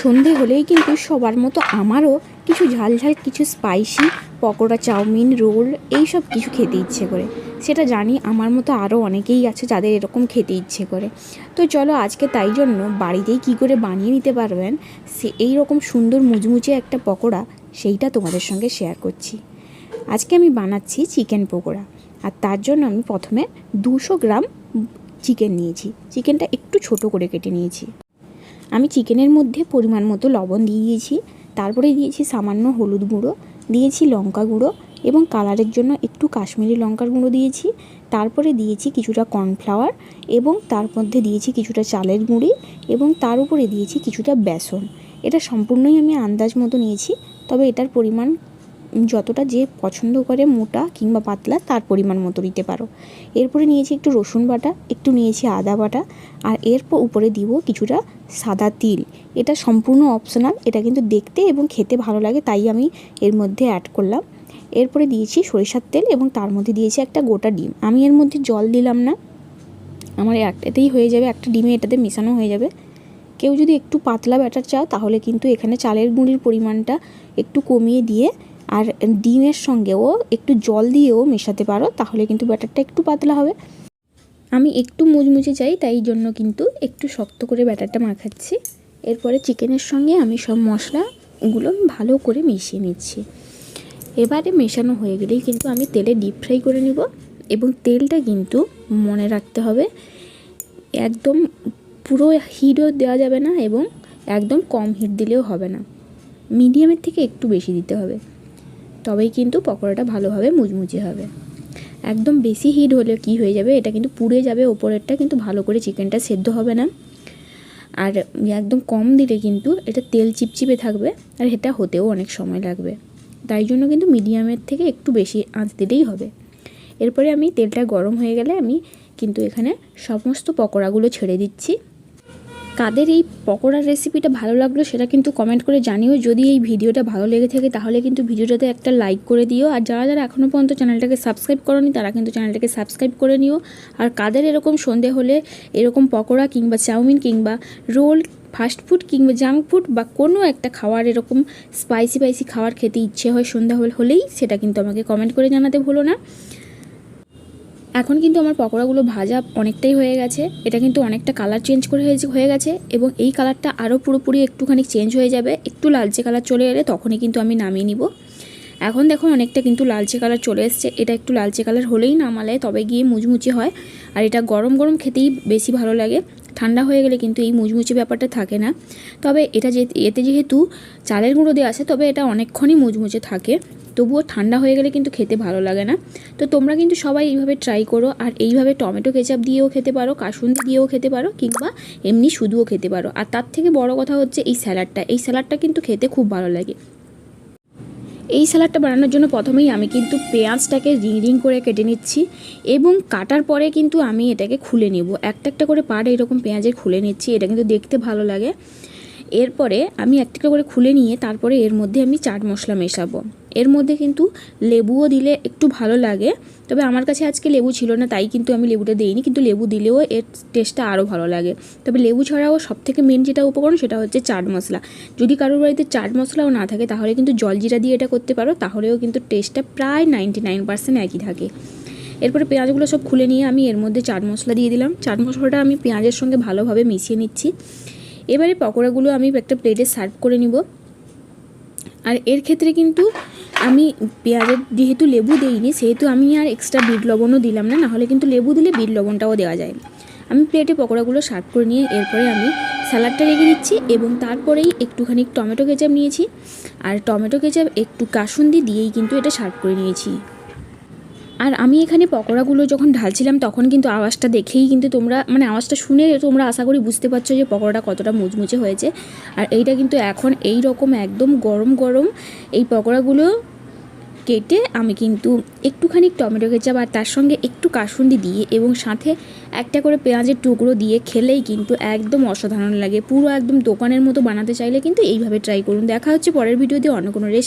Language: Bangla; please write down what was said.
সন্ধে হলেই কিন্তু সবার মতো আমারও কিছু ঝাল ঝাল, কিছু স্পাইসি পকোড়া, চাউমিন, রোল এই সব কিছু খেতে ইচ্ছে করে। সেটা জানি আমার মতো আরও অনেকেই আছে যাদের এরকম খেতে ইচ্ছে করে। তো চলো আজকে তাই জন্য বাড়িতেই কী করে বানিয়ে নিতে পারবেন, সে এই রকম সুন্দর মুচমুচে একটা পকোড়া, সেইটা তোমাদের সঙ্গে শেয়ার করছি। আজকে আমি বানাচ্ছি চিকেন পকোড়া, আর তার জন্য আমি প্রথমে দুশো গ্রাম চিকেন নিয়েছি। চিকেনটা একটু ছোট করে কেটে নিয়েছি। আমি চিকেনের মধ্যে পরিমাণ মতো লবণ দিয়ে দিয়েছি। তারপরে দিয়েছি সামান্য হলুদ গুঁড়ো, দিয়েছি লঙ্কা গুঁড়ো এবং কালারের জন্য একটু কাশ্মীরি লঙ্কার গুঁড়ো দিয়েছি। তারপরে দিয়েছি কিছুটা কর্নফ্লাওয়ার এবং তার মধ্যে দিয়েছি কিছুটা চালের গুঁড়ি এবং তার উপরে দিয়েছি কিছুটা বেসন। এটা সম্পূর্ণই আমি আন্দাজ মতো নিয়েছি, তবে এটার পরিমাণ যতটা যে পছন্দ করে মোটা কিংবা পাতলা, তার পরিমাণ মতো দিতে পারো। এরপরে নিয়েছি একটু রসুন বাটা, একটু নিয়েছি আদা বাটা, আর এরপর উপরে দিব কিছুটা সাদা তিল। এটা সম্পূর্ণ অপশনাল এটা কিন্তু দেখতে এবং খেতে ভালো লাগে, তাই আমি এর মধ্যে অ্যাড করলাম। এরপরে দিয়েছি সরিষার তেল এবং তার মধ্যে দিয়েছি একটা গোটা ডিম। আমি এর মধ্যে জল দিলাম না, আমার একটাতেই হয়ে যাবে, একটা ডিমে এটাতে মেশানো হয়ে যাবে। কেউ যদি একটু পাতলা ব্যাটার চাও, তাহলে কিন্তু এখানে চালের গুঁড়ির পরিমাণটা একটু কমিয়ে দিয়ে আর ডিমের সঙ্গেও একটু জল দিয়েও মেশাতে পারো, তাহলে কিন্তু ব্যাটারটা একটু পাতলা হবে। আমি একটু মুচমুচে চাই, তাই জন্য কিন্তু একটু শক্ত করে ব্যাটারটা মাখাচ্ছি। এরপরে চিকেনের সঙ্গে আমি সব মশলাগুলো ভালো করে মিশিয়ে নিচ্ছি। এবারে মেশানো হয়ে গেলেই কিন্তু আমি তেলে ডিপ ফ্রাই করে নেব এবং তেলটা কিন্তু মনে রাখতে হবে, একদম পুরো হিটও দেওয়া যাবে না এবং একদম কম হিট দিলেও হবে না। মিডিয়ামের থেকে একটু বেশি দিতে হবে। তবেই কিন্তু পকোড়াটা ভালোভাবে মুচমুচে হবে। একদম বেশি হিট হলে কি হয়ে যাবে? এটা কিন্তু পুড়ে যাবে, ওপরেরটা কিন্তু ভালো করে চিকেনটা সেদ্ধ হবে না। আর একদম কম দিলে কিন্তু এটা তেল চিপচিপে থাকবে আর এটা হতেও অনেক সময় লাগবে। তাই জন্য কিন্তু মিডিয়ামের থেকে একটু বেশি আঁচ দিলেই হবে। এরপরে আমি তেলটা গরম হয়ে গেলে আমি কিন্তু এখানে সমস্ত পকোড়াগুলো ছেড়ে দিচ্ছি। কাদের এই পকোড়ার রেসিপিটা ভালো লাগল সেটা কিন্তু কমেন্ট করে জানিও। যদি এই ভিডিওটা ভালো লেগে থাকে তাহলে কিন্তু ভিডিওটাতে একটা লাইক করে দিও। আর যারা যারা এখনও পর্যন্ত চ্যানেলটাকে সাবস্ক্রাইব করনি, তারা কিন্তু চ্যানেলটাকে সাবস্ক্রাইব করে নিও। আর কাদের এরকম সন্ধে হলে এরকম পকোড়া কিংবা চাউমিন কিংবা রোল ফাস্ট ফুড কিংবা জাঙ্ক ফুড বা কোনো একটা খাওয়ার এরকম স্পাইসি স্পাইসি খাবার খেতে ইচ্ছে হয় সন্ধ্যা হলেই, সেটা কিন্তু আমাকে কমেন্ট করে জানাতে ভুলো না। এখন কিন্তু আমার পকোড়াগুলো ভাজা অনেকটাই হয়ে গেছে। এটা কিন্তু অনেকটা কালার চেঞ্জ করে হয়ে গেছে এবং এই কালারটা আরও পুরোপুরি একটুখানি চেঞ্জ হয়ে যাবে। একটু লালচে কালার চলে এলে তখনই কিন্তু আমি নামিয়ে নিব। এখন দেখো অনেকটা কিন্তু লালচে কালার চলে এসছে। এটা একটু লালচে কালার হলেই নামালে তবে গিয়ে মুচমুচি হয়। আর এটা গরম গরম খেতেই বেশি ভালো লাগে। ঠান্ডা হয়ে গেলে কিন্তু এই মুচমুচি ব্যাপারটা থাকে না। তবে এটা যে, এতে যেহেতু চালের গুঁড়ো দেওয়া আছে, তবে এটা অনেকক্ষণই মুচমুচে থাকে। তবুও ঠান্ডা হয়ে গেলে কিন্তু খেতে ভালো লাগে না। তো তোমরা কিন্তু সবাই এইভাবে ট্রাই করো আর এইভাবে টমেটো কেচাপ দিয়েও খেতে পারো, কাসুন্দি দিয়েও খেতে পারো কিংবা এমনি শুধুও খেতে পারো। আর তার থেকে বড় কথা হচ্ছে এই স্যালাডটা। এই স্যালাডটা কিন্তু খেতে খুব ভালো লাগে। এই স্যালাডটা বানানোর জন্য প্রথমেই আমি কিন্তু পেঁয়াজটাকে রিং রিং করে কেটে নিচ্ছি এবং কাটার পরে কিন্তু আমি এটাকে খুলে নেব। একটা একটা করে পাট এরকম পেঁয়াজের খুলে নিচ্ছি, এটা কিন্তু দেখতে ভালো লাগে। এরপরে আমি একটা করে খুলে নিয়ে তারপরে এর মধ্যে আমি চাট মশলা মেশাবো। এর মধ্যে কিন্তু লেবুও দিলে একটু ভালো লাগে, তবে আমার কাছে আজকে লেবু ছিল না, তাই কিন্তু আমি লেবুটা দিইনি, কিন্তু লেবু দিলেও এর টেস্টটা আরও ভালো লাগে। তবে লেবু ছাড়াও সবথেকে মেন যেটা উপকরণ সেটা হচ্ছে চাট মশলা। যদি কারোর বাড়িতে চাট মশলাও না থাকে, তাহলে কিন্তু জলজিরা দিয়ে এটা করতে পারো, তাহলেও কিন্তু টেস্টটা প্রায় নাইনটি নাইন পার্সেন্ট একই থাকে। এরপরে পেঁয়াজগুলো সব খুলে নিয়ে আমি এর মধ্যে চাট মশলা দিয়ে দিলাম। চাট মশলাটা আমি পেঁয়াজের সঙ্গে ভালোভাবে মিশিয়ে নিচ্ছি। এবারে পকোড়াগুলো আমি একটা প্লেটে সার্ভ করে নিব। আর এর ক্ষেত্রে কিন্তু আমি পেঁয়াজের যেহেতু লেবু দিইনি, সেহেতু আমি আর এক্সট্রা বিট লবণও দিলাম না, নাহলে কিন্তু লেবু দিলে বিট লবণটাও দেওয়া যায়। আমি প্লেটে পকোড়াগুলো সার্ভ করে নিয়ে এরপরে আমি স্যালাডটা রেখে দিচ্ছি এবং তারপরেই একটুখানি টমেটো কেচাপ নিয়েছি। আর টমেটো কেচাপ একটু কাসুন্দি দিয়েই কিন্তু এটা সার্ভ করে নিয়েছি। আর আমি এখানে পকোড়াগুলো যখন ঢালছিলাম, তখন কিন্তু আওয়াজটা দেখেই কিন্তু তোমরা মানে আওয়াজটা শুনে তোমরা আশা করি বুঝতে পারছ যে পকোড়াটা কতটা মুচমুচে হয়েছে। আর এইটা কিন্তু এখন এই রকম একদম গরম গরম এই পকোড়াগুলো কেটে আমি কিন্তু একটুখানি টমেটো কেচাপ আর তার সঙ্গে একটু কাসুন্দি দিয়ে এবং সাথে একটা করে পেঁয়াজের টুকরো দিয়ে খেলেই কিন্তু একদম অসাধারণ লাগে। পুরো একদম দোকানের মতো বানাতে চাইলে কিন্তু এইভাবে ট্রাই করুন। দেখা হচ্ছে পরের ভিডিওতে অন্য কোনো রেসিপি